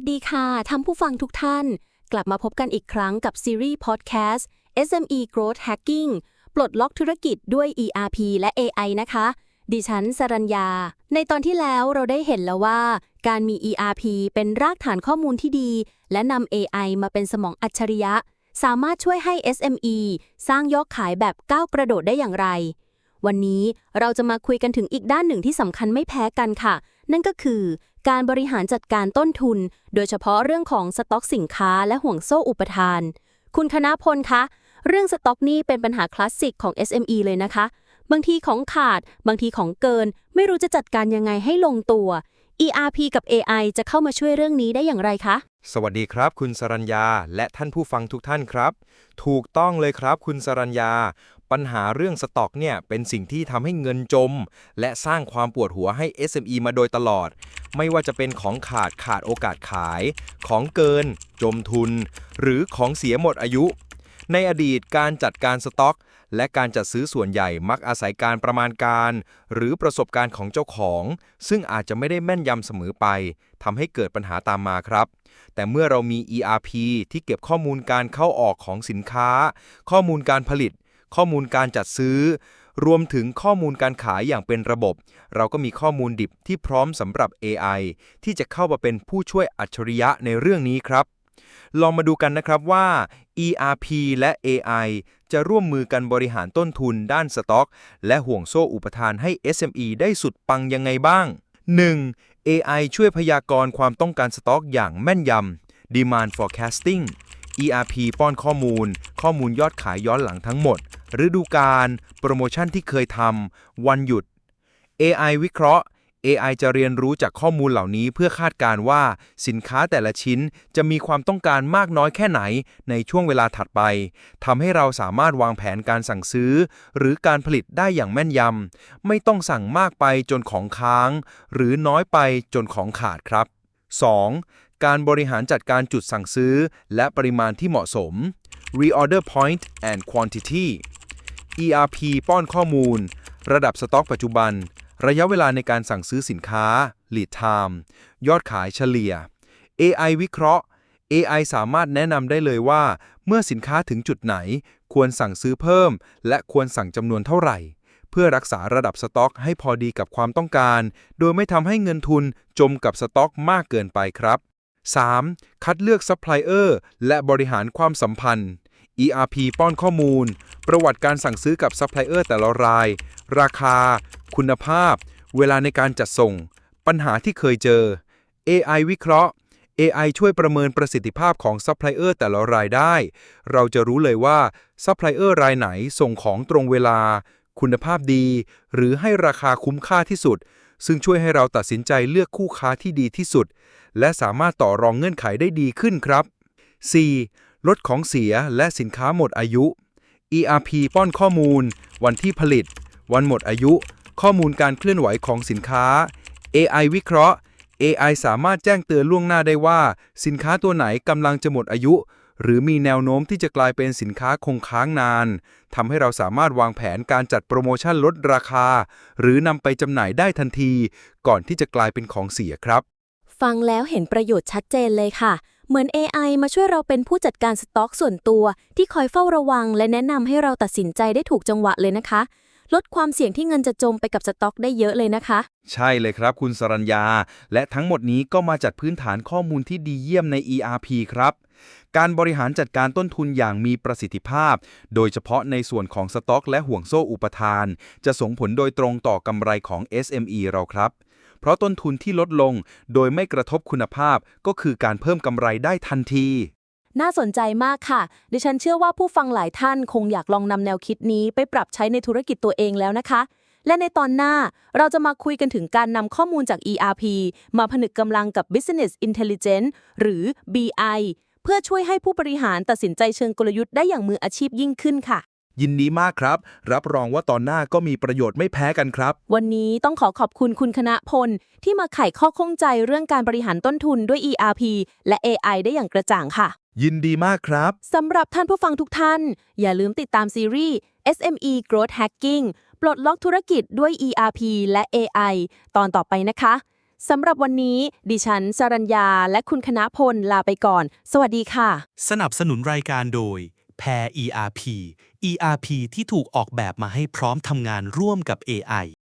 สดีค่ะท่านผู้ฟังทุกท่าน กลับมาพบกันอีกครั้งกับซีรีส์พอดแคสต์ SME Growth Hacking ปลดล็อกธุรกิจด้วย ERP และ AI นะคะ ดิฉันสรัญญา ในตอนที่แล้วเราได้เห็นแล้วว่า การมี ERP เป็นรากฐานข้อมูลที่ดี และนำ AI มาเป็นสมองอัจฉริยะ สามารถช่วยให้ SME สร้างยอดขายแบบก้าวกระโดดได้อย่างไร วันนี้เราจะมาคุยกันถึงอีกด้านหนึ่งที่สำคัญไม่แพ้กันค่ะ นั่นก็คือ การบริหารจัดการต้นทุน โดยเฉพาะเรื่องของสต็อกสินค้าและห่วงโซ่อุปทาน คุณคณะพลคะ เรื่องสต็อกนี่เป็นปัญหาคลาสสิกของ SME เลยนะคะ บางทีของขาด บางทีของเกิน ไม่รู้จะจัดการยังไงให้ลงตัว ERP กับ AI จะเข้ามาช่วยเรื่องนี้ได้อย่างไรคะ สวัสดีครับ คุณสรัญญา และท่านผู้ฟังทุกท่านครับ ถูกต้องเลยครับ คุณสรัญญา ปัญหาเรื่องสต็อกเนี่ยเป็นสิ่งที่ทำให้เงินจม และสร้างความปวดหัวให้ SME มาโดยตลอด ไม่ว่าจะเป็นของขาดขาดโอกาสขาย ของเกิน จมทุน หรือของเสียหมดอายุ ในอดีตการจัดการสต็อก และการจัดซื้อส่วนใหญ่มักอาศัยการประมาณการ หรือประสบการณ์ของเจ้าของ ซึ่งอาจจะไม่ได้แม่นยำเสมอไปทำให้เกิดปัญหาตามมาครับ แต่เมื่อเรามี ERP ที่เก็บข้อมูลการเข้าออกของสินค้า ข้อมูลการผลิต ข้อมูลการจัดซื้อ รวมถึงข้อมูลการขายอย่างเป็นระบบ เราก็มีข้อมูลดิบที่พร้อมสำหรับ AI ที่จะเข้ามาเป็นผู้ช่วยอัจฉริยะในเรื่องนี้ครับ ลองมาดูกันนะครับว่า ERP และ AI จะร่วมมือกันบริหารต้นทุนด้านสต็อก และห่วงโซ่อุปทานให้ SME ได้สุดปังยังไงบ้าง 1. AI ช่วยพยากรณ์ความต้องการสต็อกอย่างแม่นยำ Demand Forecasting ERP ป้อนข้อมูล ข้อมูลยอดขายย้อนหลังทั้งหมด ฤดูกาลโปรโมชั่นที่เคยทำวันหยุด AI วิเคราะห์ AI จะเรียนรู้จากข้อมูลเหล่านี้เพื่อคาดการณ์ว่า สินค้าแต่ละชิ้นจะมีความต้องการมากน้อยแค่ไหนในช่วงเวลาถัดไปทำให้เราสามารถวางแผนการสั่งซื้อ หรือการผลิตได้อย่างแม่นยำไม่ต้องสั่งมากไปจนของค้าง หรือน้อยไปจนของขาดครับ 2. การบริหารจัดการจุดสั่งซื้อ และปริมาณที่เหมาะสม reorder point and quantity ERP ป้อนข้อมูล ระดับสต็อกปัจจุบัน ระยะเวลาในการสั่งซื้อสินค้า lead time ยอดขายเฉลี่ย AI วิเคราะห์ AI สามารถแนะนำได้เลยว่า เมื่อสินค้าถึงจุดไหน ควรสั่งซื้อเพิ่ม และควรสั่งจำนวนเท่าไหร่ เพื่อรักษาระดับสต็อกให้พอดีกับความต้องการ โดยไม่ทำให้เงินทุนจมกับสต็อกมากเกินไปครับ 3. คัดเลือกซัพพลายเออร์และบริหารความสัมพันธ์ ERP ป้อนข้อมูล ประวัติการสั่งซื้อกับซัพพลายเออร์แต่ละราย ราคา คุณภาพ เวลาในการจัดส่ง ปัญหาที่เคยเจอ AI วิเคราะห์ AI ช่วยประเมินประสิทธิภาพของซัพพลายเออร์แต่ละรายได้ เราจะรู้เลยว่าซัพพลายเออร์รายไหนส่งของตรงเวลา คุณภาพดี หรือให้ราคาคุ้มค่าที่สุด ซึ่งช่วยให้เราตัดสินใจเลือกคู่ค้าที่ดีที่สุด และสามารถต่อรองเงื่อนไขได้ดีขึ้นครับ 4. ลดของเสียและสินค้าหมดอายุ ERP ป้อนข้อมูล วันที่ผลิต วันหมดอายุ ข้อมูลการเคลื่อนไหวของสินค้า AI วิเคราะห์ AI สามารถแจ้งเตือนล่วงหน้าได้ว่า สินค้าตัวไหนกำลังจะหมดอายุ หรือมีแนวโน้มที่จะกลายเป็นสินค้าคงค้างนานทำให้เราสามารถวางแผนการจัดโปรโมชั่นลดราคา หรือนำไปจำหน่ายได้ทันที ก่อนที่จะกลายเป็นของเสียครับ ฟังแล้วเห็นประโยชน์ชัดเจนเลยค่ะ เหมือน AI มาช่วยเราเป็นผู้จัดการสต็อกส่วนตัวที่คอยเฝ้าระวัง และแนะนำให้เราตัดสินใจได้ถูกจังหวะเลยนะคะ ลดความเสี่ยงที่เงินจะจมไปกับสต็อกได้เยอะเลยนะคะ ใช่เลยครับคุณสรัญญา และทั้งหมดนี้ก็มาจากพื้นฐานข้อมูลที่ดีเยี่ยมใน ERP ครับ การบริหารจัดการต้นทุนอย่างมีประสิทธิภาพ โดยเฉพาะในส่วนของสต็อก และห่วงโซ่อุปทาน จะส่งผลโดยตรงต่อกำไรของ SME เราครับ เพราะต้นทุนที่ลดลง โดยไม่กระทบคุณภาพก็คือการเพิ่มกำไรได้ทันที น่าสนใจมากค่ะ ดิฉันเชื่อว่าผู้ฟังหลายท่านคงอยากลองนำแนวคิดนี้ไปปรับใช้ในธุรกิจตัวเองแล้วนะคะ และในตอนหน้าเราจะมาคุยกันถึงการนำข้อมูลจาก ERP มาผนึกกำลังกับ Business Intelligence หรือ BI เพื่อช่วยให้ผู้บริหารตัดสินใจเชิงกลยุทธ์ได้อย่างมืออาชีพยิ่งขึ้นค่ะ ยินดีมากครับ รับรองว่าตอนหน้าก็มีประโยชน์ไม่แพ้กันครับ วันนี้ต้องขอขอบคุณคุณคณะพล ที่มาไขข้อข้องใจเรื่องการบริหารต้นทุนด้วย ERP และ AI ได้อย่างกระจ่างค่ะ ยินดีมากครับ สำหรับท่านผู้ฟังทุกท่าน อย่าลืมติดตามซีรีส์ SME Growth Hacking ปลดล็อกธุรกิจด้วย ERP และ AI ตอนต่อไปนะคะ สำหรับวันนี้ ดิฉันสรัญญา และคุณคณะพลลาไปก่อน สวัสดีค่ะ สนับสนุนรายการโดย Pair ERP ERP ที่ถูกออกแบบมาให้พร้อมทำงานร่วมกับ AI